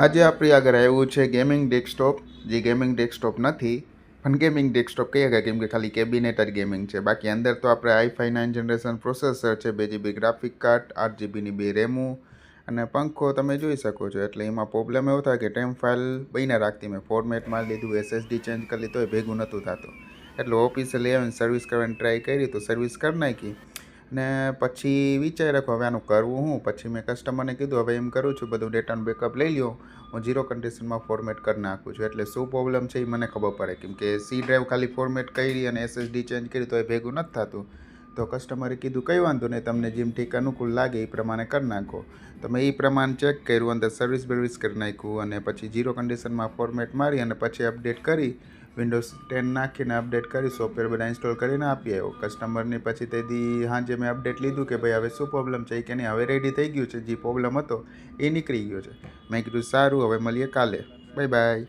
આજે આપણી આગળ આવ્યું છે ગેમિંગ ડેસ્કટોપ જે ગેમિંગ ડેસ્કટોપ નથી, પણ ગેમિંગ ડેસ્કટોપ કહીએ શકાય કેમ કે ખાલી કેબિનેટ જ ગેમિંગ છે. બાકી અંદર તો આપણે I five nine generation processor છે, બે જીબી ગ્રાફિક કાર્ડ આઠ જીબીની બે રેમું અને પંખો તમે જોઈ શકો છો. એટલે એમાં પ્રોબ્લેમ એવો થાય કે ટેમ ફાઇલ બહીને રાખતી, મેં ફોર્મેટમાં લીધું એસએસડી ચેન્જ કરી લીધું એ ભેગું નહોતું થતું. એટલે ઓફિસે લઈ આવીને સર્વિસ કરવાની ટ્રાય કરી, તો સર્વિસ કરી નાખી. ને પછી વિચાર રાખો હવે આનું કરવું હું? પછી મેં કસ્ટમરને કીધું, હવે એમ કરું છું, બધું ડેટાનું બેકઅપ લઈ લ્યો. હું ઝીરો કન્ડિશનમાં ફોર્મેટ કરી નાખું છું. એટલે શું પ્રોબ્લેમ છે એ મને ખબર પડે. કેમ કે સી ડ્રાઈવ ખાલી ફોર્મેટ કરી અને એસએસડી ચેન્જ કરી તો એ ભેગું નથી થતું. તો કસ્ટમરે કીધું, કંઈ વાંધો નહીં, તમને જેમ ઠીક અનુકૂળ લાગે એ પ્રમાણે કરી નાખો. તો મેં એ પ્રમાણે ચેક કર્યું, અંદર સર્વિસ બર્વિસ કરી નાખ્યું અને પછી ઝીરો કન્ડિશનમાં ફોર્મેટ મારી અને પછી અપડેટ કરી વિન્ડોઝ ટેન નાખીને અપડેટ કરી સોફ્ટવેર બધા ઇન્સ્ટોલ કરીને આપી આવ્યો. કસ્ટમરની પછી તેથી હાંજે મેં અપડેટ લીધું કે ભાઈ, હવે શું પ્રોબ્લેમ છે? કે, નહીં, હવે રેડી થઈ ગયું છે, જે પ્રોબ્લેમ હતો, એ નીકળી ગયો છે. મેં કીધું, સારું, હવે મળીએ કાલે. Bye bye